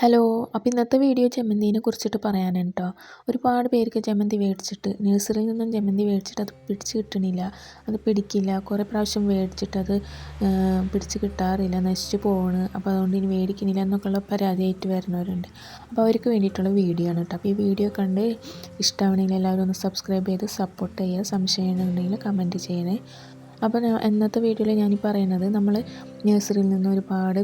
Hello അപ്പോൾ ഇന്നത്തെ video ചെമ്മന്തിനെ കുറിച്ചിട്ട് പറയാനാണ് കേട്ടോ ഒരുപാട് പേർക്ക് ചെമ്മന്തി മേടിച്ചിട്ട് നഴ്സറിയിൽ നിന്നും ചെമ്മന്തി മേടിച്ചിട്ട് അത് പിടിച്ച് കിട്ടണില്ല. അത് പിടിക്കില്ല. കുറേ പ്രാവശ്യം മേടിച്ചിട്ട് അത് പിടിച്ച് കിട്ടാറില്ല. നശിച്ചു പോവാണ്. അപ്പോൾ അതുകൊണ്ട് ഇനി മേടിക്കണില്ല എന്നൊക്കെയുള്ള പരാതിയായിട്ട് വരുന്നവരുണ്ട്. അപ്പോൾ അവർക്ക് വേണ്ടിയിട്ടുള്ള വീഡിയോ ആണ് കേട്ടോ. അപ്പോൾ ഈ വീഡിയോ കണ്ട് ഇഷ്ടമാണെങ്കിൽ എല്ലാവരും ഒന്ന് സബ്സ്ക്രൈബ് ചെയ്ത് സപ്പോർട്ട് ചെയ്യുക. സംശയം കമന്റ് ചെയ്യണേ. അപ്പോൾ ഇന്നത്തെ വീഡിയോയിൽ ഞാൻ പറയുന്നത് നമ്മൾ നഴ്സറിയിൽ നിന്ന് ഒരുപാട്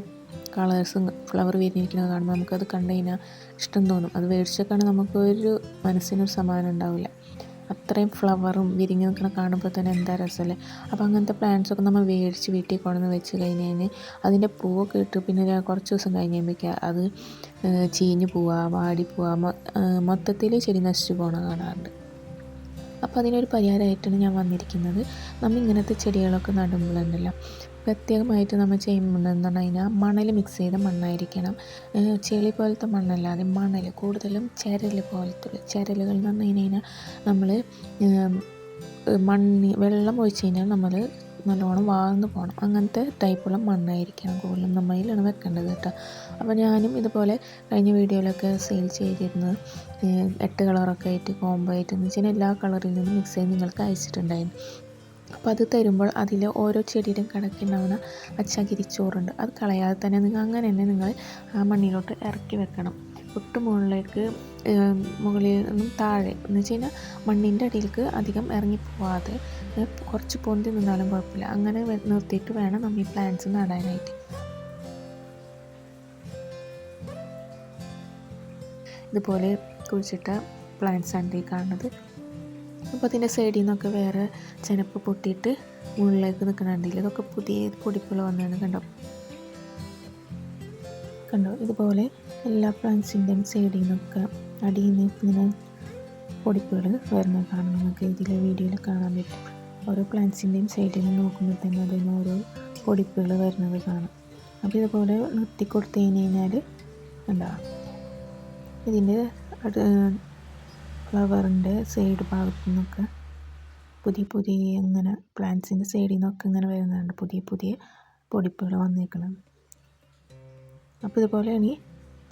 കളേഴ്സും ഫ്ലവർ വിരിഞ്ഞിരിക്കുന്നത് കാണുമ്പോൾ നമുക്കത് കണ്ടു കഴിഞ്ഞാൽ ഇഷ്ടം തോന്നും. അത് മേടിച്ചൊക്കെയാണ് നമുക്കൊരു മനസ്സിനൊരു സമാധാനം ഉണ്ടാവില്ല. അത്രയും ഫ്ലവറും വിരിഞ്ഞ് നിൽക്കുന്ന കാണുമ്പോൾ തന്നെ എന്താ രസമല്ലേ അപ്പോൾ അങ്ങനത്തെ പ്ലാന്റ്സൊക്കെ നമ്മൾ മേടിച്ച് വീട്ടിൽ കൊണ്ടുവന്ന് വെച്ച് കഴിഞ്ഞ് കഴിഞ്ഞ് അതിന്റെ പൂവൊക്കെ ഇട്ട് പിന്നെ കുറച്ച് ദിവസം കഴിഞ്ഞ് കഴിയുമ്പോഴേക്കും അത് ചീഞ്ഞ് പോവുക വാടി പോവുക മൊത്തത്തിൽ ചെടി നശിച്ചു പോകണ കാണാറുണ്ട്. അപ്പോൾ അതിനൊരു പരിഹാരമായിട്ടാണ് ഞാൻ വന്നിരിക്കുന്നത്. നമ്മൾ ഇങ്ങനത്തെ ചെടികളൊക്കെ നടുമ്പോഴുണ്ടല്ലോ പ്രത്യേകമായിട്ട് നമ്മൾ ചെയ്യുമ്പോൾ എന്ന് പറഞ്ഞു കഴിഞ്ഞാൽ മണൽ മിക്സ് ചെയ്ത മണ്ണായിരിക്കണം. ചെളി പോലത്തെ മണ്ണല്ലാതെ മണൽ കൂടുതലും ചരൽ പോലത്തെ ചരലുകൾ എന്ന് പറഞ്ഞു കഴിഞ്ഞാൽ നമ്മൾ മണ്ണ് വെള്ളം ഒഴിച്ച് കഴിഞ്ഞാൽ നമ്മൾ നല്ലോണം വാർന്നു പോകണം. അങ്ങനത്തെ ടൈപ്പുള്ള മണ്ണായിരിക്കണം കൂടുതലും നമ്മളിലാണ് വെക്കേണ്ടത് കേട്ടോ. അപ്പോൾ ഞാനും ഇതുപോലെ കഴിഞ്ഞ വീഡിയോയിലൊക്കെ സെയിൽ ചെയ്തിരുന്നത് എട്ട് കളറൊക്കെ ആയിട്ട് കോംബോ ആയിട്ട് എന്ന് വെച്ചാൽ എല്ലാ കളറിൽ നിന്നും മിക്സ് ചെയ്ത് നിങ്ങൾക്ക് അയച്ചിട്ടുണ്ടായിരുന്നു. അപ്പോൾ അത് തരുമ്പോൾ അതിൽ ഓരോ ചെടിയിലും കണക്കുണ്ടാവുന്ന പച്ചകിരിച്ചോറുണ്ട് അത് കളയാതെ തന്നെ നിങ്ങൾ അങ്ങനെ തന്നെ നിങ്ങൾ ആ മണ്ണിലോട്ട് ഇറക്കി വെക്കണം. ഒട്ടും മുകളിലേക്ക് മുകളിൽ നിന്നും താഴെ എന്ന് വെച്ച് കഴിഞ്ഞാൽ മണ്ണിന്റെ അടിയിലേക്ക് അധികം ഇറങ്ങി പോവാതെ കുറച്ച് പൊന്തി നിന്നാലും കുഴപ്പമില്ല. അങ്ങനെ നിർത്തിയിട്ട് വേണം നമ്മൾ ഈ പ്ലാന്റ്സ് നടാനായിട്ട്. ഇതുപോലെ കുഴിച്ചിട്ട പ്ലാന്റ്സ് ആണ് ഈ കാണുന്നത്. അപ്പോൾ അതിന്റെ സൈഡിൽ നിന്നൊക്കെ വേറെ ചെനപ്പ് പൊട്ടിയിട്ട് മുകളിലേക്ക് നിൽക്കണുണ്ടെങ്കിൽ ഇതൊക്കെ പുതിയ പൊടിപ്പുകൾ വന്നാണ് കണ്ടോ? കണ്ടോ? ഇതുപോലെ എല്ലാ പ്ലാന്റ്സിന്റെയും സൈഡിൽ നിന്നൊക്കെ അടിയിൽ നിന്ന് ഇങ്ങനെ പൊടിപ്പുകൾ വരുന്നത് കാണാം നമുക്ക് ഇതിലെ വീഡിയോയിൽ കാണാൻ പറ്റും. ഓരോ പ്ലാന്റ്സിന്റെയും സൈഡിൽ നിന്ന് നോക്കുമ്പോൾ തന്നെ അതിന് ഓരോ പൊടിപ്പുകൾ വരുന്നത് കാണാം. അപ്പോൾ ഇതുപോലെ നിർത്തി കൊടുത്തു കഴിഞ്ഞ് കഴിഞ്ഞാൽ ഉണ്ടാവും ഇതിന്റെ ഫ്ലവറിന്റെ സൈഡ് ഭാഗത്തു നിന്നൊക്കെ പുതിയ പുതിയ ഇങ്ങനെ പ്ലാന്റ്സിന്റെ സൈഡിൽ നിന്നൊക്കെ ഇങ്ങനെ വരുന്നുണ്ട്. പുതിയ പുതിയ പൊടിപ്പുകൾ വന്നേക്കുന്നത് അപ്പോൾ ഇതുപോലെയാണ് ഈ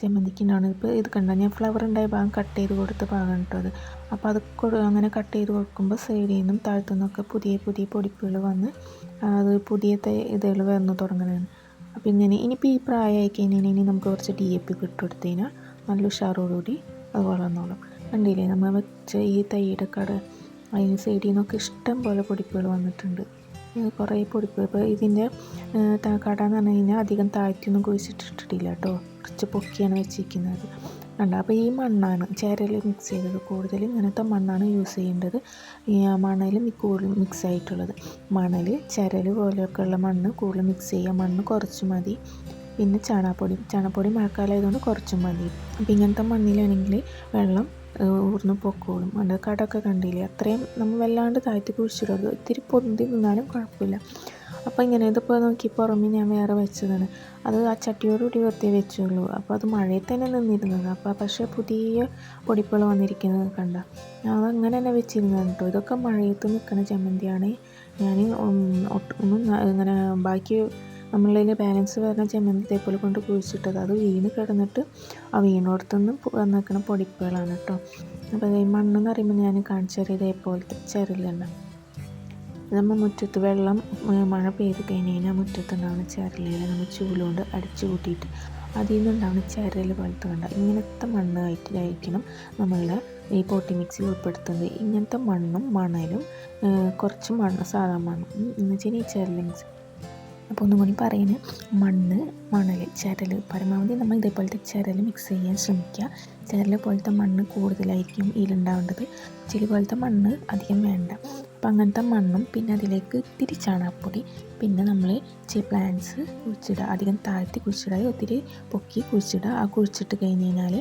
ജമന്തിക്കുണ്ടാവുന്നത് ഇപ്പോൾ ഇത് കണ്ടാൽ ഞാൻ ഫ്ലവർ ഉണ്ടായ ഭാഗം കട്ട് ചെയ്ത് കൊടുത്ത ഭാഗം അത് അപ്പോൾ അത് അങ്ങനെ കട്ട് ചെയ്ത് കൊടുക്കുമ്പോൾ സൈഡിൽ നിന്നും താഴത്തു നിന്നൊക്കെ പുതിയ പുതിയ പൊടിപ്പുകൾ വന്ന് അത് പുതിയ ഇതുകൾ വന്നു തുടങ്ങുന്നതാണ്. അപ്പോൾ ഇങ്ങനെ ഇനിയിപ്പോൾ ഈ പ്രായമായി കഴിഞ്ഞാൽ ഇനി നമുക്ക് കുറച്ച് ഡി എ പി കിട്ടുകൊടുത്തതിനാൽ നല്ല ഉഷാറോടുകൂടി അത് വളർന്നോളും. കണ്ടില്ലേ? നമ്മൾ വെച്ച ഈ തൈയുടെ കട അതിന് സൈഡിൽ നിന്നൊക്കെ ഇഷ്ടം പോലെ പൊടിപ്പുകൾ വന്നിട്ടുണ്ട്. കുറേ പൊടിപ്പുകൾ. ഇപ്പോൾ ഇതിന്റെ കട എന്ന് പറഞ്ഞു കഴിഞ്ഞാൽ അധികം താഴ്ത്തിയൊന്നും കുഴിച്ചിട്ടിട്ടില്ല കേട്ടോ. കുറച്ച് പൊക്കിയാണ് വെച്ചിരിക്കുന്നത്. കണ്ട? അപ്പോൾ ഈ മണ്ണാണ് ചേരൽ മിക്സ് ചെയ്തത്. കൂടുതലും ഇങ്ങനത്തെ മണ്ണാണ് യൂസ് ചെയ്യേണ്ടത്. ഈ മണൽ കൂടുതൽ മിക്സ് ആയിട്ടുള്ളത്. മണൽ ചരൽ പോലെയൊക്കെ ഉള്ള മണ്ണ് കൂടുതൽ മിക്സ് ചെയ്യുക. മണ്ണ് കുറച്ച് മതി. പിന്നെ ചാണാപ്പൊടി ചാണാപ്പൊടി മഴക്കാലമായതുകൊണ്ട് കുറച്ചും മതി. അപ്പോൾ ഇങ്ങനത്തെ മണ്ണിലാണെങ്കിൽ വെള്ളം ഊർന്ന് പൊക്കോളും. അത് കടമൊക്കെ കണ്ടില്ലേ? അത്രയും നമ്മൾ വല്ലാണ്ട് താഴ്ത്തി കുഴിച്ചിടരുത്. ഇത്തിരി പൊന്തി നിന്നാലും കുഴപ്പമില്ല. അപ്പോൾ ഇങ്ങനെ ഇതിപ്പോൾ നോക്കി പുറമെ ഞാൻ വേറെ വെച്ചതാണ്. അത് ആ ചട്ടിയോടുകൂടി വെറുതെ വെച്ചുള്ളൂ. അപ്പോൾ അത് മഴയിൽ തന്നെ നിന്നിരുന്നത്. അപ്പോൾ പക്ഷേ പുതിയ പൊടിപ്പുകൾ വന്നിരിക്കുന്നത് കണ്ട. ഞാൻ അങ്ങനെ തന്നെ വെച്ചിരുന്നത് കേട്ടോ. ഇതൊക്കെ മഴയത്ത് നിൽക്കുന്ന ചമ്മന്തിയാണ്. ഞാൻ ഒന്നും ഇങ്ങനെ ബാക്കി നമ്മളിൽ ബാലൻസ് വരുന്ന ചെമ്മന്തി തേപ്പൊലി കൊണ്ട് കുഴിച്ചിട്ടത്. അത് വീണ് കിടന്നിട്ട് ആ വീണോടത്തുനിന്ന് വന്നേക്കുന്ന പൊടിപ്പുകളാണ് കേട്ടോ അപ്പോൾ ഈ മണ്ണെന്ന് പറയുമ്പോൾ ഞാൻ കാണിച്ചു തരാം ഇതേപോലത്തെ ചെറിലുണ്ട് നമ്മൾ മുറ്റത്ത് വെള്ളം മഴ പെയ്ത് കഴിഞ്ഞ് കഴിഞ്ഞാൽ മുറ്റത്തുണ്ടാവുന്ന ചരലിൽ നമ്മൾ ചൂലുകൊണ്ട് അടിച്ചു കൂട്ടിയിട്ട് അതിൽ നിന്നുണ്ടാവുന്ന ചരൽ പോലത്തെ കണ്ട ഇങ്ങനത്തെ മണ്ണ് ആയിട്ടായിരിക്കണം നമ്മളുടെ ഈ പോട്ടി മിക്സിൽ ഉൾപ്പെടുത്തുന്നത്. ഇങ്ങനത്തെ മണ്ണും മണലും കുറച്ച് മണ്ണ് സാധാ മണ്ണും എന്ന് വെച്ചാൽ ഈ ചരൽ മിക്സ് അപ്പോൾ ഒന്നും കൂടി പറയുന്നത് മണ്ണ് മണൽ ചരൽ പരമാവധി നമ്മൾ ഇതേപോലത്തെ ചരൽ മിക്സ് ചെയ്യാൻ ശ്രമിക്കുക. ചരൽ പോലത്തെ മണ്ണ് കൂടുതലായിരിക്കും ഇതിലുണ്ടാവേണ്ടത്. ചെളി പോലത്തെ മണ്ണ് അധികം വേണ്ട. അപ്പം അങ്ങനത്തെ മണ്ണും പിന്നെ അതിലേക്ക് ഇത്തിരി ചാണകപ്പൊടി പിന്നെ നമ്മൾ ചെ പ്ലാന്റ്സ് കുഴിച്ചിടുക. അധികം താഴ്ത്തി കുഴിച്ചിടാതെ ഒത്തിരി പൊക്കി കുഴിച്ചിടുക. ആ കുഴിച്ചിട്ട് കഴിഞ്ഞ് കഴിഞ്ഞാൽ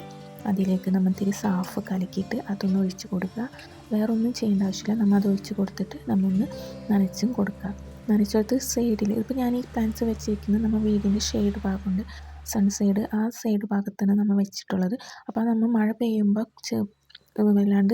അതിലേക്ക് നമ്മൾ ഇത്തിരി സാഫ് കലക്കിയിട്ട് അതൊന്ന് ഒഴിച്ച് കൊടുക്കുക. വേറൊന്നും ചെയ്യേണ്ട ആവശ്യമില്ല. നമ്മൾ അത് ഒഴിച്ച് കൊടുത്തിട്ട് നമ്മളൊന്ന് നനച്ചും കൊടുക്കുക. നനച്ചെടുത്ത് സൈഡിൽ ഇപ്പോൾ ഞാൻ ഈ പ്ലാന്റ്സ് വെച്ചിരിക്കുന്നത് നമ്മൾ വീടിന്റെ ഷെയ്ഡ് ഭാഗമുണ്ട്. സൺ സൈഡ് ആ സൈഡ് ഭാഗത്താണ് നമ്മൾ വെച്ചിട്ടുള്ളത്. അപ്പോൾ നമ്മൾ മഴ പെയ്യുമ്പോൾ വല്ലാണ്ട്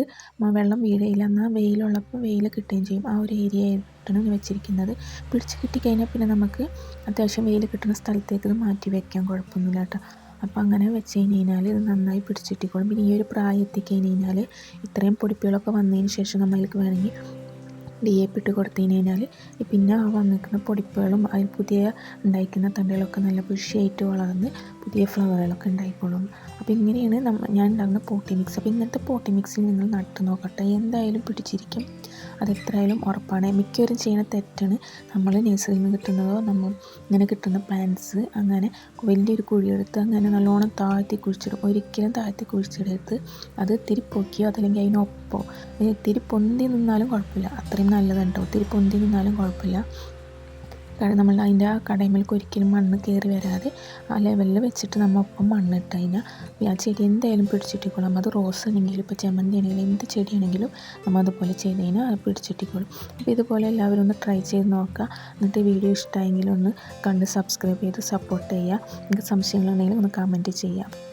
വെള്ളം വീഴയില്ല. എന്നാൽ വെയിലുള്ളപ്പോൾ വെയിൽ കിട്ടുകയും ചെയ്യും. ആ ഒരു ഏരിയ ആയിട്ടാണ് വെച്ചിരിക്കുന്നത്. പിടിച്ച് കിട്ടിക്കഴിഞ്ഞാൽ പിന്നെ നമുക്ക് അത്യാവശ്യം വെയിൽ കിട്ടുന്ന സ്ഥലത്തേക്ക് ഇത് മാറ്റി വെക്കാം കുഴപ്പമൊന്നുമില്ല കേട്ടോ. അപ്പോൾ അങ്ങനെ വെച്ച് കഴിഞ്ഞാൽ ഇത് നന്നായി പിടിച്ചിട്ടിക്കോളും പിന്നെ ഈ ഒരു പ്രായം എത്തിക്കഴിഞ്ഞ് കഴിഞ്ഞാൽ ഇത്രയും പൊടിപ്പുകളൊക്കെ വന്നതിന് ശേഷം നമ്മൾക്ക് വേണമെങ്കിൽ ഡി എ പി ഇട്ട് കൊടുത്തു കഴിഞ്ഞാൽ പിന്നെ ആ വന്നിരിക്കുന്ന പൊടിപ്പുകളും അതിൽ പുതിയ ഉണ്ടായിരിക്കുന്ന തണ്ടുകളൊക്കെ നല്ല കൃഷിയായിട്ട് വളർന്ന് പുതിയ ഫ്ലവറുകളൊക്കെ ഉണ്ടായിക്കോളും. അപ്പോൾ ഇങ്ങനെയാണ് ഞാൻ ഉണ്ടാകുന്ന പോട്ടി മിക്സ് അപ്പോൾ ഇങ്ങനത്തെ പോട്ടി മിക്സിൽ നിങ്ങൾ നട്ട് നോക്കട്ടെ. എന്തായാലും പിടിച്ചിരിക്കും. അത് എത്രയായാലും ഉറപ്പാണ്. മിക്കവരും ചെയ്യുന്ന തെറ്റാണ് നമ്മൾ നഴ്സറിയിൽ നിന്ന് കിട്ടുന്നതോ നമ്മൾ ഇങ്ങനെ കിട്ടുന്ന പ്ലാന്റ്സ് അങ്ങനെ വലിയൊരു കുഴിയെടുത്ത് അങ്ങനെ നല്ലോണം താഴ്ത്തി കുഴിച്ചിടും. ഒരിക്കലും താഴ്ത്തി കുഴിച്ചിടരുത്. അത് തിരിപ്പൊക്കിയോ പൊക്കിയോ അതല്ലെങ്കിൽ അതിനൊപ്പോ തിരിപ്പൊന്തി നിന്നാലും കുഴപ്പമില്ല. അത്രയും നല്ലതാണ് ഒത്തിരി നിന്നാലും കുഴപ്പമില്ല. കാരണം നമ്മൾ അതിന്റെ ആ കടയിലേക്ക് ഒരിക്കലും മണ്ണ് കയറി വരാതെ ആ ലെവലിൽ വെച്ചിട്ട് നമ്മൾ ഒപ്പം മണ്ണിട്ട് കഴിഞ്ഞാൽ ആ ചെടി എന്തായാലും പിടിച്ചിട്ടിക്കോളും അത് റോസ് ആണെങ്കിലും ഇപ്പോൾ ചെമ്മന്തി ആണെങ്കിലും എന്ത് ചെടിയാണെങ്കിലും നമ്മൾ അതുപോലെ ചെയ്ത് കഴിഞ്ഞാൽ അത് പിടിച്ചിട്ടിക്കോളും അപ്പോൾ ഇതുപോലെ എല്ലാവരും ഒന്ന് ട്രൈ ചെയ്ത് നോക്കുക. എന്നിട്ട് വീഡിയോ ഇഷ്ടമായെങ്കിൽ ഒന്ന് കണ്ട് സബ്സ്ക്രൈബ് ചെയ്ത് സപ്പോർട്ട് ചെയ്യുക. നിങ്ങൾക്ക് സംശയങ്ങളുണ്ടെങ്കിൽ ഒന്ന് കമന്റ് ചെയ്യുക.